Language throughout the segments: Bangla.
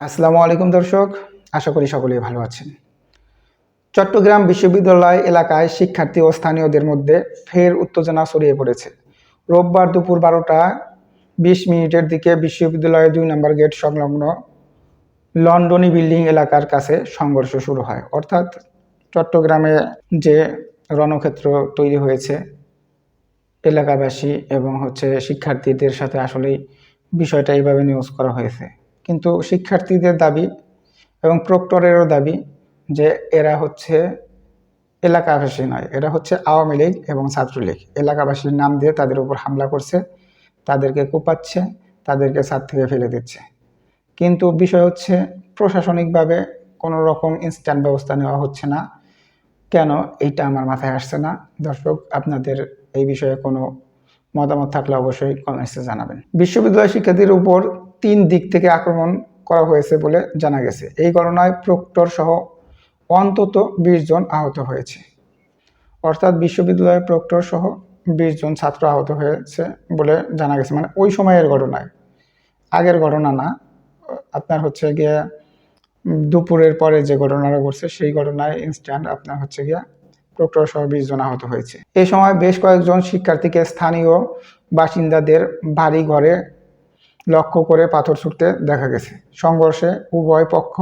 আসসালামু আলাইকুম দর্শক, আশা করি সকলেই ভালো আছেন। চট্টগ্রাম বিশ্ববিদ্যালয় এলাকায় শিক্ষার্থী ও স্থানীয়দের মধ্যে ফের উত্তেজনা ছড়িয়ে পড়েছে। রোববার দুপুর বারোটা বিশ মিনিটের দিকে বিশ্ববিদ্যালয়ের দুই নম্বর গেট সংলগ্ন লন্ডনী বিল্ডিং এলাকার কাছে সংঘর্ষ শুরু হয়। অর্থাৎ চট্টগ্রামে যে রণক্ষেত্র তৈরি হয়েছে, এলাকাবাসী এবং হচ্ছে শিক্ষার্থীদের সাথে আসলেই বিষয়টা এইভাবে নিউজ করা হয়েছে। কিন্তু শিক্ষার্থীদের দাবি এবং প্রক্টরেরও দাবি যে এরা হচ্ছে এলাকাবাসী নয়, এরা হচ্ছে আওয়ামী লীগ এবং ছাত্রলীগ। এলাকাবাসীর নাম দিয়ে তাদের উপর হামলা করছে, তাদেরকে কোপাচ্ছে, তাদেরকে ছাদ থেকে ফেলে দিচ্ছে। কিন্তু বিষয় হচ্ছে প্রশাসনিকভাবে কোনো রকম ইনস্ট্যান্ট ব্যবস্থা নেওয়া হচ্ছে না। কেন? এইটা আমার মাথায় আসছে না। দর্শক, আপনাদের এই বিষয়ে কোনো মতামত থাকলে অবশ্যই কমেন্টসে জানাবেন। বিশ্ববিদ্যালয় শিক্ষার্থীর উপর তিন দিক থেকে আক্রমণ করা হয়েছে বলে জানা গেছে। এই ঘটনায় প্রক্টর সহ অন্তত বিশ জন আহত হয়েছে। অর্থাৎ বিশ্ববিদ্যালয়ের প্রক্টর সহ বিশ জন ছাত্র আহত হয়েছে বলে জানা গেছে। মানে ওই সময়ের ঘটনায়। আগের ঘটনা না। আপনার হচ্ছে গিয়ে দুপুরের পরে যে ঘটনাটা ঘটছে, সেই ঘটনায় ইনস্ট্যান্ট আপনার হচ্ছে গিয়া প্রক্টর সহ বিশ জন আহত হয়েছে। এই সময় বেশ কয়েকজন শিক্ষার্থীকে স্থানীয় বাসিন্দাদের বাড়ি ঘরে লক্ষ্য করে পাথর ছুটতে দেখা গেছে। সংঘর্ষে উভয় পক্ষ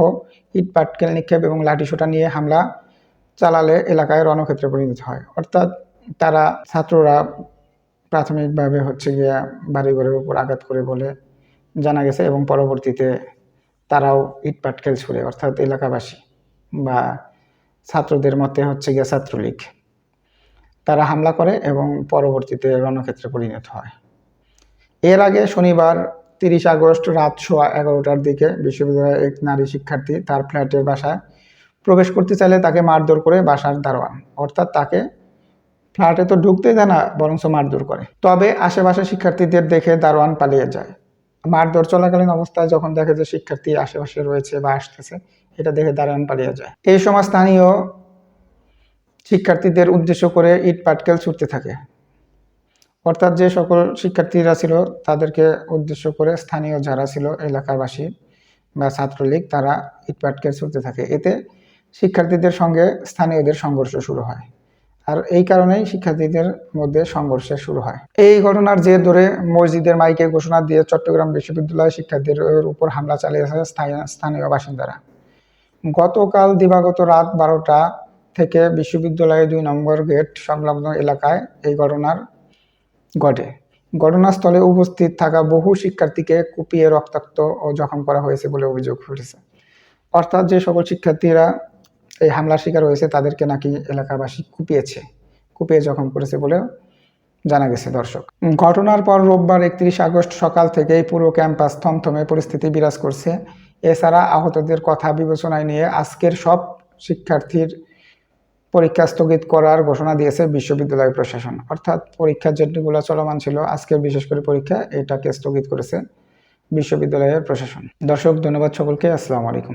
ইট পাটকেল নিক্ষেপ এবং লাঠিসোটা নিয়ে হামলা চালালে এলাকায় রণক্ষেত্রে পরিণত হয়। অর্থাৎ তারা ছাত্ররা প্রাথমিকভাবে হচ্ছে গিয়া বাড়িঘরের উপর আঘাত করে বলে জানা গেছে এবং পরবর্তীতে তারাও ইট পাটকেল ছুড়ে, অর্থাৎ এলাকাবাসী বা ছাত্রদের মতে হচ্ছে গিয়া ছাত্রলীগ। তারা হামলা করে এবং পরবর্তীতে রণক্ষেত্রে পরিণত হয়। এর আগে শনিবার তিরিশ আগস্ট রাত সোয়া এগারোটার দিকে বিশ্ববিদ্যালয়ের এক নারী শিক্ষার্থী তার ফ্ল্যাটের বাসায় প্রবেশ করতে চাইলে তাকে মারধর করে বাসার দারোয়ান। অর্থাৎ তাকে ফ্ল্যাটে তো ঢুকতে দেয় না, বরঞ্চ মারধর করে। তবে আশেপাশে শিক্ষার্থীদের দেখে দারোয়ান পালিয়ে যায়। মারধর চলাকালীন অবস্থায় যখন দেখে যে শিক্ষার্থী আশেপাশে রয়েছে বা আসতেছে, এটা দেখে দারোয়ান পালিয়ে যায়। এই সময় স্থানীয় শিক্ষার্থীদের উদ্দেশ্য করে ইট পাটকেল ছুটতে থাকে। অর্থাৎ যে সকল শিক্ষার্থীরা ছিল, তাদেরকে উদ্দেশ্য করে স্থানীয় যারা ছিল, এলাকাবাসী বা ছাত্রলীগ, তারা ইটপাটকে ছুটতে থাকে। এতে শিক্ষার্থীদের সঙ্গে স্থানীয়দের সংঘর্ষ শুরু হয় আর এই কারণেই শিক্ষার্থীদের মধ্যে সংঘর্ষ শুরু হয়। এই ঘটনার জের ধরে মসজিদের মাইকে ঘোষণা দিয়ে চট্টগ্রাম বিশ্ববিদ্যালয় শিক্ষার্থীদের উপর হামলা চালিয়েছে স্থানীয় বাসিন্দারা। গতকাল দিবাগত রাত বারোটা থেকে বিশ্ববিদ্যালয়ের দুই নম্বর গেট সংলগ্ন এলাকায় এই ঘটনার ঘটে ঘটনাস্থলে উপস্থিত থাকা বহু শিক্ষার্থীকে কুপিয়ে রক্তাক্ত ও জখম করা হয়েছে বলে অভিযোগ উঠেছে। অর্থাৎ যে সকল শিক্ষার্থীরা এই হামলার শিকার হয়েছে, তাদেরকে নাকি এলাকাবাসী কুপিয়েছে, কুপিয়ে জখম করেছে বলে জানা গেছে দর্শক। ঘটনার পর রোববার একত্রিশ আগস্ট সকাল থেকেই পুরো ক্যাম্পাস থমথমে পরিস্থিতি বিরাজ করছে। এছাড়া আহতদের কথা বিবেচনায় নিয়ে আজকের সব শিক্ষার্থীর পরীক্ষা স্থগিত করার ঘোষণা দিয়েছে বিশ্ববিদ্যালয় প্রশাসন। অর্থাৎ পরীক্ষা যেগুলো চলমান ছিল, আজকের বিশেষ করে পরীক্ষা এটাকে স্থগিত করেছে বিশ্ববিদ্যালয়ের প্রশাসন। দর্শক, ধন্যবাদ সকলকে। আসসালামু আলাইকুম।